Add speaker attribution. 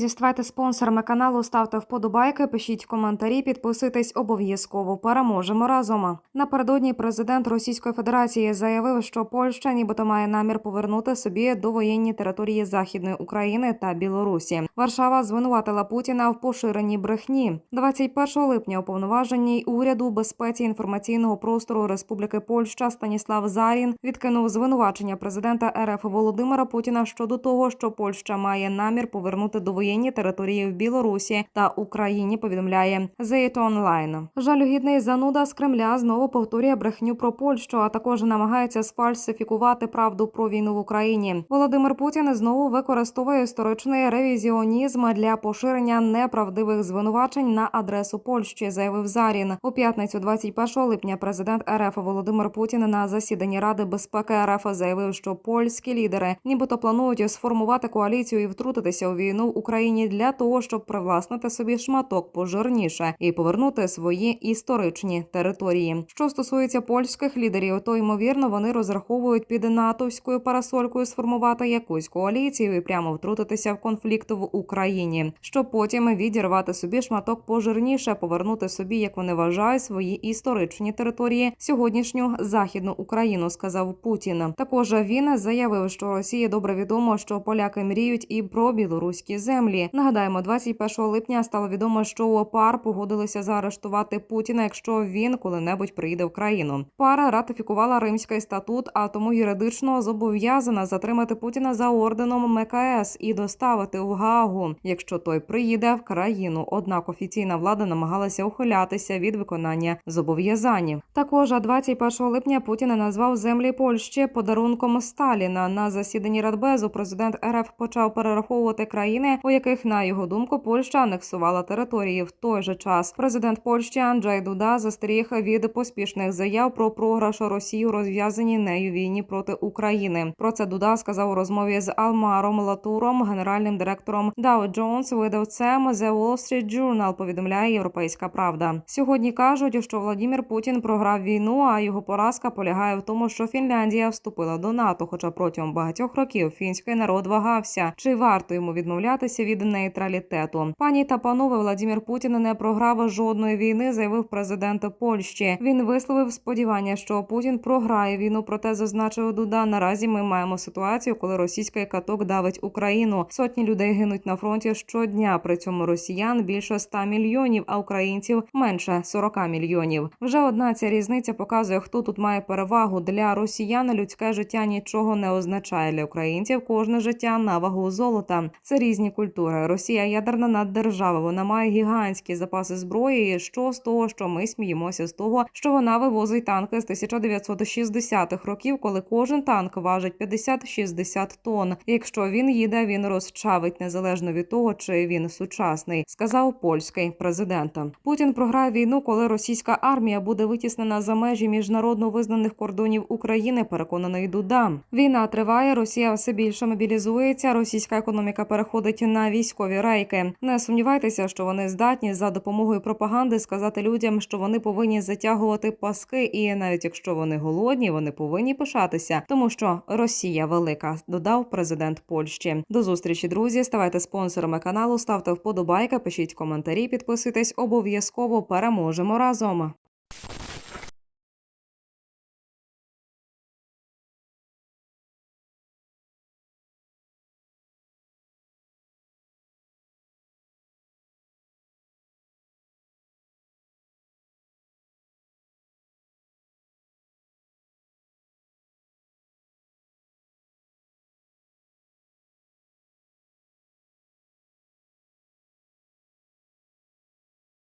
Speaker 1: друзі, ставайте спонсорами каналу, ставте вподобайки, пишіть коментарі, підписуйтесь обов'язково. Переможемо разом. Напередодні президент Російської Федерації заявив, що Польща нібито має намір повернути собі довоєнні території Західної України та Білорусі. Варшава звинуватила Путіна в поширенні брехні. 21 липня уповноваженій уряду безпеці інформаційного простору Республіки Польща Станіслав Зарін відкинув звинувачення президента РФ Володимира Путіна щодо того, що Польща має намір повернути довоєнні території в Білорусі та Україні. Повідомляє The Online. Жалюгідний зануда з Кремля знову повторює брехню про Польщу, а також намагається сфальсифікувати правду про війну в Україні. Володимир Путін знову використовує історичний ревізіонізм для поширення неправдивих звинувачень на адресу Польщі, заявив Зарін у п'ятницю, 21 липня. Президент РФ Володимир Путін на засіданні Ради безпеки РФ заявив, що польські лідери нібито планують сформувати коаліцію і втрутитися у війну в Україні для того, щоб привласнити собі шматок пожирніше і повернути свої історичні території. Що стосується польських лідерів, то ймовірно вони розраховують під натовською парасолькою сформувати якусь коаліцію і прямо втрутитися в конфлікт в Україні, щоб потім відірвати собі шматок пожирніше, повернути собі, як вони вважають, свої історичні території сьогоднішню західну Україну, сказав Путін. Також він заявив, що Росії добре відомо, що поляки мріють і про білоруські землі. Нагадаємо, 21 липня стало відомо, що ОПАР погодилися заарештувати Путіна, якщо він коли-небудь приїде в країну. Пара ратифікувала Римський статут, а тому юридично зобов'язана затримати Путіна за орденом МКС і доставити в Гаагу, якщо той приїде в країну. Однак офіційна влада намагалася ухилятися від виконання зобов'язань. Також а 21 липня Путін назвав землі Польщі подарунком Сталіна на засіданні Радбезу. Президент РФ почав перераховувати країни, яких на його думку Польща анексувала території. В той же час президент Польщі Анджей Дуда застеріг від поспішних заяв про програш Росії у розв'язаній нею війні проти України. Про це Дуда сказав у розмові з Алмаром Латуром, генеральним директором Dow Jones, видавцем The Wall Street Journal, повідомляє Європейська Правда. Сьогодні кажуть, що Владімір Путін програв війну, а його поразка полягає в тому, що Фінляндія вступила до НАТО. Хоча протягом багатьох років фінський народ вагався, чи варто йому відмовлятися від нейтралітету. Пані та панове Владімір Путін не програв жодної війни, заявив президент Польщі. Він висловив сподівання, що Путін програє війну. Проте зазначив Дуда. Наразі ми маємо ситуацію, коли російський каток давить Україну. Сотні людей гинуть на фронті щодня. При цьому росіян більше 100 мільйонів, а українців менше 40 мільйонів. Вже одна ця різниця показує, хто тут має перевагу для росіян. Людське життя нічого не означає для українців. Кожне життя на вагу золота. Це різні культури. Росія ядерна наддержава. Вона має гігантські запаси зброї. Що з того, що ми сміємося з того, що вона вивозить танки з 1960-х років, коли кожен танк важить 50-60 тонн. Якщо він їде, він розчавить незалежно від того, чи він сучасний, сказав польський президент. Путін програє війну, коли російська армія буде витіснена за межі міжнародно визнаних кордонів України. Переконаний Дуда. Війна триває. Росія все більше мобілізується. Російська економіка переходить на військові рейки. Не сумнівайтеся, що вони здатні за допомогою пропаганди сказати людям, що вони повинні затягувати паски, і навіть якщо вони голодні, вони повинні пишатися, тому що Росія велика, додав президент Польщі. До зустрічі, друзі. Ставайте спонсорами каналу, ставте вподобайки, пишіть коментарі, підписуйтесь обов'язково. Переможемо разом.